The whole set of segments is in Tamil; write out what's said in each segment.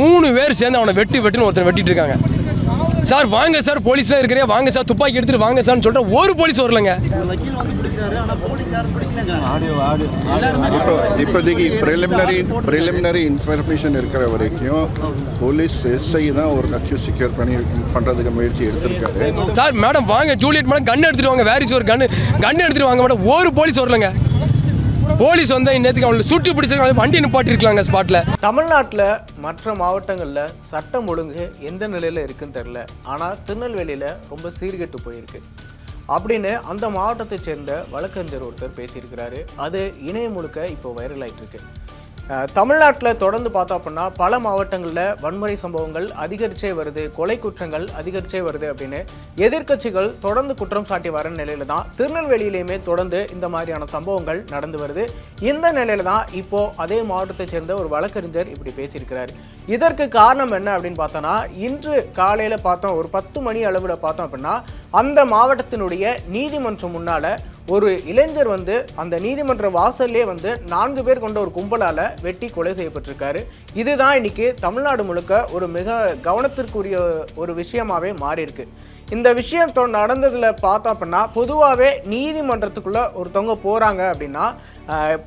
மூணு பேர் சேர்ந்து அவனை வெட்டி வெட்டுன்னு ஒருத்தர் வெட்டிட்டு இருக்காங்க. சார் வாங்க சார் போலீஸ்லாம் இருக்கிறே வாங்க சார் துப்பாக்கி எடுத்துட்டு வாங்க சார்னு சொல்லிட்டு ஒரு போலீஸ் வரலங்க. இப்போ இப்போதைக்கு ப்ரிலிமினரி ப்ரிலிமினரி இன்ஃபர்மேஷன் இருக்கிற வரைக்கும் போலீஸ் எஸ்ஐ தான் ஒரு அக்யூஸ் செக்யூர் பண்ணி பண்ணுறதுக்கு முயற்சி எடுத்திருக்காரு. சார் மேடம் வாங்க. ஜூலியட் மேடம் கன் எடுத்துட்டு வாங்க. வேற ஒரு கன் கன் எடுத்துட்டு வாங்க. மேடம் ஒரு போலீஸ் வரலங்க. போலீஸ் வந்தால் இன்னத்துக்கு அவங்களை சுட்டு பிடிச்சிருக்காங்க. வண்டி நிப்பாட்டிருக்கலாங்க ஸ்பாட்டில் தமிழ்நாட்டில் மற்ற மாவட்டங்களில் சட்டம் ஒழுங்கு எந்த நிலையில் இருக்குன்னு தெரில ஆனால் திருநெல்வேலியில் ரொம்ப சீர்கெட்டு போயிருக்கு. அப்படின்னு அந்த மாவட்டத்தை சேர்ந்த வழக்கறிஞர் ஒருத்தர் பேசியிருக்கிறாரு. அது இணையம் முழுக்க இப்போ வைரல் ஆகிட்டு இருக்கு தமிழ்நாட்டில் தொடர்ந்து பார்த்தோம் அப்படின்னா பல மாவட்டங்களில் வன்முறை சம்பவங்கள் அதிகரிச்சே வருது கொலை குற்றங்கள் அதிகரிச்சே வருது அப்படின்னு எதிர்க்கட்சிகள் தொடர்ந்து குற்றம் சாட்டி வர நிலையில தான் திருநெல்வேலியிலையுமே தொடர்ந்து இந்த மாதிரியான சம்பவங்கள் நடந்து வருது. இந்த நிலையில தான் இப்போது அதே மாவட்டத்தைச் சேர்ந்த ஒரு வழக்கறிஞர் இப்படி பேசியிருக்கிறார். இதற்கு காரணம் என்ன அப்படின்னு பார்த்தோன்னா இன்று காலையில் பார்த்தோம் ஒரு பத்து மணி அளவில் பார்த்தோம் அப்படின்னா அந்த மாவட்டத்தினுடைய நீதிமன்றம் முன்னால் ஒரு இளைஞர் வந்து அந்த நீதிமன்ற வாசல்லே வந்து நான்கு பேர் கொண்ட ஒரு கும்பலால் வெட்டி கொலை செய்யப்பட்டிருக்காரு. இதுதான் இன்னைக்கு தமிழ்நாடு முழுக்க ஒரு மிக கவனத்திற்குரிய ஒரு விஷயமாகவே மாறியிருக்கு. இந்த விஷயம் நடந்ததில் நடந்ததுல பார்த்தோம் அப்படின்னா பொதுவாகவே நீதிமன்றத்துக்குள்ளே ஒருத்தவங்க போகிறாங்க அப்படின்னா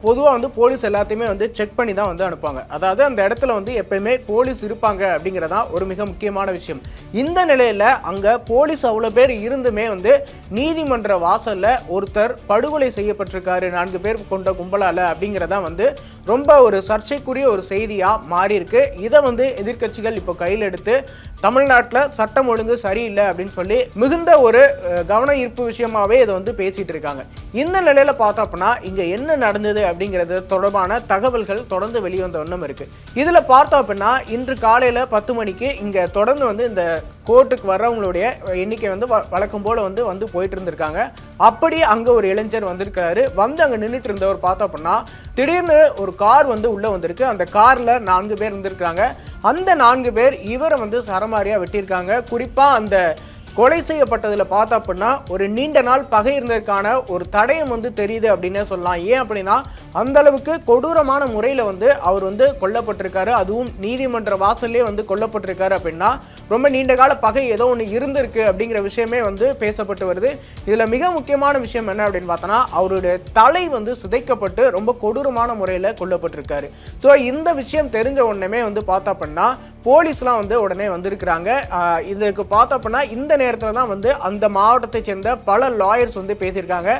பொதுவாக வந்து போலீஸ் எல்லாத்தையுமே வந்து செக் பண்ணி தான் வந்து அனுப்புவாங்க. அதாவது அந்த இடத்துல வந்து எப்பயுமே போலீஸ் இருப்பாங்க அப்படிங்கிறதான் ஒரு மிக முக்கியமான விஷயம். இந்த நிலையில் அங்கே போலீஸ் அவ்வளோ பேர் இருந்துமே வந்து நீதிமன்ற வாசலில் ஒருத்தர் படுகொலை செய்யப்பட்டிருக்காரு நான்கு பேர் கொண்ட கும்பலால் அப்படிங்கிறதா வந்து ரொம்ப ஒரு சர்ச்சைக்குரிய ஒரு செய்தியாக மாறியிருக்கு. இதை வந்து எதிர்க்கட்சிகள் இப்போ கையில் எடுத்து தமிழ்நாட்டில் சட்டம் ஒழுங்கு சரியில்லை அப்படின்னு சொல்லி மிகுந்த ஒரு கவன ஈர்ப்பு விஷயமாவே இதை வந்து பேசிகிட்டு இருக்காங்க இந்த நிலையில் பார்த்தோம் அப்படின்னா என்ன நடந்தது அப்படிங்கிறது தொடர்பான தகவல்கள் தொடர்ந்து வெளிவந்த ஒன்றும் இருக்குது இதில் பார்த்தோம் அப்படின்னா இன்று காலையில் பத்து மணிக்கு இங்கே தொடர்ந்து வந்து இந்த கோர்ட்டுக்கு வர்றவங்களுடைய எண்ணிக்கை வந்து வ- வழக்கம் போல் வந்து வந்து போயிட்டு இருந்திருக்காங்க அப்படி அங்கே ஒரு இளைஞர் வந்திருக்காரு. வந்து அங்கே நின்றுட்டு இருந்தவர் பார்த்தோம் அப்படின்னா திடீர்னு ஒரு கார் வந்து உள்ளே வந்திருக்கு. அந்த காரில் நான்கு பேர் இருந்திருக்காங்க. அந்த நான்கு பேர் இவரை வந்து சரமாரியாக வெட்டியிருக்காங்க. குறிப்பாக அந்த கொலை செய்யப்பட்டதில் பார்த்தா அப்படின்னா ஒரு நீண்ட நாள் பகை இருந்ததற்கான ஒரு தடயம் வந்து தெரியுது அப்படின்னே சொல்லலாம். ஏன் அப்படின்னா அந்த அளவுக்கு கொடூரமான முறையில் வந்து அவர் வந்து கொல்லப்பட்டிருக்காரு. அதுவும் நீதிமன்ற வாசல்லே வந்து கொல்லப்பட்டிருக்காரு அப்படின்னா ரொம்ப நீண்ட கால பகை ஏதோ ஒன்று இருந்திருக்கு அப்படிங்கிற விஷயமே வந்து பேசப்பட்டு வருது. இதில் மிக முக்கியமான விஷயம் என்ன அப்படின்னு பார்த்தோன்னா அவருடைய தலை வந்து சிதைக்கப்பட்டு ரொம்ப கொடூரமான முறையில் கொல்லப்பட்டிருக்காரு. ஸோ இந்த விஷயம் தெரிஞ்ச உடனே வந்து பார்த்தா அப்படின்னா போலீஸ்லாம் வந்து உடனே வந்திருக்கிறாங்க. இதுக்கு பார்த்தா அப்படின்னா இந்த நேரத்தில் தான் வந்து அந்த மாவட்டத்தை சேர்ந்த பல லாயர்ஸ் வந்து பேசியிருக்காங்க.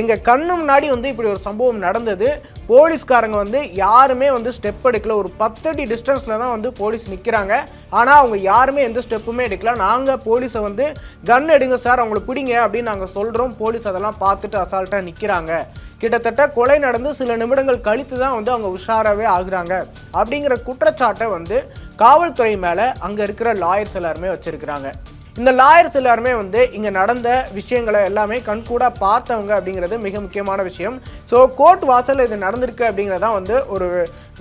எங்கள் கண்ணு முன்னாடி வந்து இப்படி ஒரு சம்பவம் நடந்தது. போலீஸ்காரங்க வந்து யாருமே வந்து ஸ்டெப் எடுக்கல. ஒரு பத்தடி டிஸ்டன்ஸில் தான் வந்து போலீஸ் நிற்கிறாங்க ஆனால் அவங்க யாருமே எந்த ஸ்டெப்புமே எடுக்கல. நாங்கள் போலீஸை வந்து கன் எடுங்க சார் அவங்கள பிடிங்க அப்படின்னு நாங்கள் சொல்கிறோம் போலீஸ் அதெல்லாம் பார்த்துட்டு அசால்ட்டாக நிற்கிறாங்க கிட்டத்தட்ட கொலை நடந்து சில நிமிடங்கள் கழித்து தான் வந்து அவங்க உஷாராகவே ஆகுறாங்க. அப்படிங்கிற குற்றச்சாட்டை வந்து காவல்துறை மேலே அங்கே இருக்கிற லாயர்ஸ் எல்லாருமே வச்சுருக்கிறாங்க. இந்த லாயர்ஸ் எல்லாருமே வந்து இங்கே நடந்த விஷயங்களை எல்லாமே கண்கூட பார்த்தவங்க அப்படிங்கிறது மிக முக்கியமான விஷயம். ஸோ கோர்ட் வாசலில் இது நடந்திருக்கு அப்படிங்கிறதான் வந்து ஒரு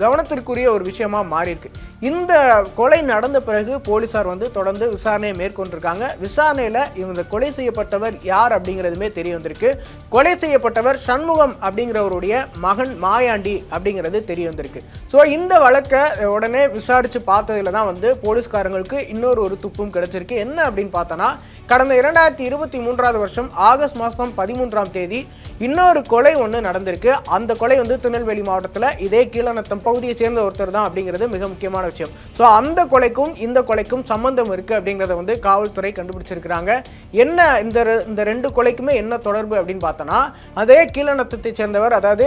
கவனத்திற்குரிய ஒரு விஷயமா மாறியிருக்கு. இந்த கொலை நடந்த பிறகு போலீசார் வந்து தொடர்ந்து விசாரணையை மேற்கொண்டிருக்காங்க. விசாரணையில் இந்த கொலை செய்யப்பட்டவர் யார் அப்படிங்கிறதுமே தெரிய வந்திருக்கு. கொலை செய்யப்பட்டவர் சண்முகம் அப்படிங்கிறவருடைய மகன் மாயாண்டி அப்படிங்கிறது தெரிய வந்திருக்கு. ஸோ இந்த வழக்கை உடனே விசாரித்து பார்த்ததுல தான் வந்து போலீஸ்காரங்களுக்கு இன்னொரு ஒரு துப்பும் கிடைச்சிருக்கு. என்ன அப்படின்னு பார்த்தோன்னா கடந்த இரண்டாயிரத்தி இருபத்தி மூன்றாவது வருஷம் ஆகஸ்ட் மாதம் பதிமூன்றாம் தேதி இன்னொரு கொலை ஒன்று நடந்திருக்கு. அந்த கொலை வந்து திருநெல்வேலி மாவட்டத்தில் இதே கீழநத்தம் பகுதியை சேர்ந்த ஒருத்தர் தான் அப்படிங்கிறது மிக முக்கியமான விஷயம். ஸோ அந்த கொலைக்கும் இந்த கொலைக்கும் சம்பந்தம் இருக்கு அப்படிங்கிறத வந்து காவல்துறை கண்டுபிடிச்சிருக்கிறாங்க. என்ன இந்த இந்த ரெண்டு கொலைக்குமே என்ன தொடர்பு அப்படின்னு பார்த்தோன்னா அதே கீழநத்தத்தை சேர்ந்தவர் அதாவது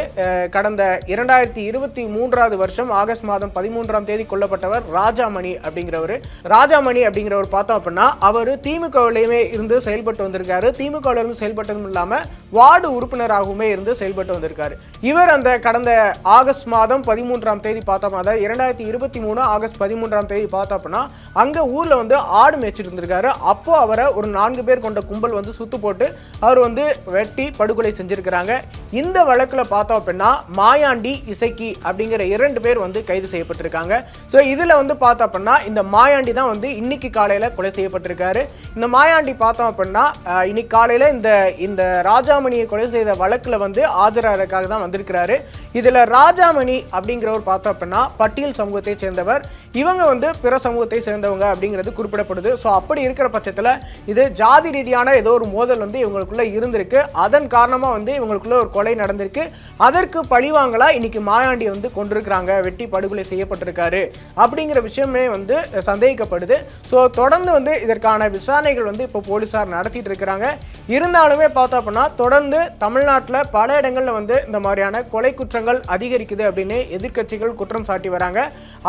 கடந்த இரண்டாயிரத்தி இருபத்தி மூன்றாவது வருஷம் ஆகஸ்ட் மாதம் பதிமூன்றாம் தேதி கொல்லப்பட்டவர் ராஜாமணி அப்படிங்கிறவர். ராஜாமணி அப்படிங்கிறவர் பார்த்தோம் அப்படின்னா அவர் திமுகவிலையுமே இருந்து செயல்பட்டு வந்திருக்காரு. திமுகவில் இருந்து செயல்பட்டதும் இல்லாமல் வார்டு உறுப்பினராகவுமே இருந்து செயல்பட்டு வந்திருக்காரு. இவர் அந்த கடந்த ஆகஸ்ட் மாதம் பதிமூன்றாம் தேதி பார்த்தோம். அதாவது இரண்டாயிரத்தி இருபத்தி மூணு ஆகஸ்ட் பதிமூன்றாம் தேதி பார்த்தோம்னா அப்படின்னா அங்கே ஊரில் வந்து ஆடு மேய்ச்சிட்டு இருந்திருக்காரு. அப்போ அவரை ஒரு நான்கு பேர் கொண்ட கும்பல் வந்து சுத்து போட்டு அவர் வந்து வெட்டி படுகொலை செஞ்சிருக்கிறாங்க. இந்த வழக்கில் பார்த்தோம் அப்படின்னா மாயாண்டி இசைக்கி அப்படிங்கிற இரண்டு பேர் வந்து கைது செய்யப்பட்டிருக்காங்க. ஸோ இதில் வந்து பார்த்தோம் அப்படின்னா இந்த மாயாண்டி தான் வந்து இன்னைக்கு காலையில் கொலை செய்யப்பட்டிருக்காரு. இந்த மாயாண்டி பார்த்தோம் அப்படின்னா இன்னைக்கு காலையில் இந்த இந்த ராஜாமணியை கொலை செய்த வழக்கில் வந்து ஆஜராகிறதுக்காக தான் வந்திருக்கிறாரு. இதில் ராஜாமணி அப்படிங்கிற என்பவர் பார்த்தோம் அப்படின்னா பட்டியல் சமூகத்தை சேர்ந்தவர். இவங்க வந்து பிற சமூகத்தை சேர்ந்தவங்க அப்படிங்கிறது குறிப்பிடப்படுது. ஸோ அப்படி இருக்கிற பட்சத்தில் இது ஜாதி ரீதியான ஏதோ ஒரு மோதல் வந்து இவங்களுக்குள்ள இருந்திருக்கு. அதன் காரணமாக வந்து இவங்களுக்குள்ள ஒரு கொலை நடந்திருக்கு. அதற்கு பழிவாங்களா இன்னைக்கு மாயாண்டி வந்து கொண்டிருக்கிறாங்க. வெட்டி படுகொலை செய்யப்பட்டிருக்காரு. அப்படிங்கிற விஷயமே வந்து சந்தேகிக்கப்படுது. ஸோ தொடர்ந்து வந்து இதற்கான விசாரணைகள் வந்து இப்போ போலீஸார் நடத்திட்டு இருக்கிறாங்க. இருந்தாலுமே பார்த்தோம் அப்படின்னா தொடர்ந்து தமிழ்நாட்டில் பல இடங்களில் வந்து இந்த மாதிரியான கொலை குற்றங்கள் அதிகரிக்குது அப்படின்னு எதிர்கட்சிகள் குற்றம் சாட்டி வராங்க.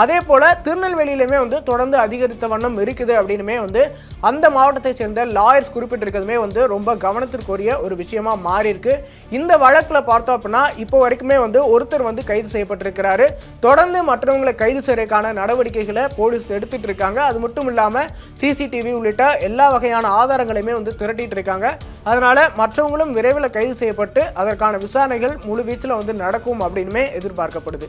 அதே போல் திருநெல்வேலியிலுமே வந்து தொடர்ந்து அதிகரித்த வண்ணம் இருக்குது அப்படின்னுமே வந்து அந்த மாவட்டத்தை சேர்ந்த லாயர்ஸ் குறிப்பிட்டிருக்கிறதுமே வந்து ரொம்ப கவனத்திற்குரிய ஒரு விஷயமா மாறி இருக்கு இந்த வழக்கில் பார்த்தோம் அப்படின்னா இப்போ வரைக்குமே வந்து ஒருத்தர் வந்து கைது செய்யப்பட்டிருக்கிறாரு. தொடர்ந்து மற்றவங்களை கைது செய்யறதுக்கான நடவடிக்கைகளை போலீஸ் எடுத்துட்டு இருக்காங்க அது மட்டும் இல்லாமல் சிசிடிவி உள்ளிட்ட எல்லா வகையான ஆதாரங்களையுமே வந்து திரட்டிட்டு இருக்காங்க அதனால மற்றவங்களும் விரைவில் கைது செய்யப்பட்டு அதற்கான விசாரணைகள் முழு வீச்சில் வந்து நடக்கும் அப்படின்னுமே எதிர்பார்க்கப்படுது.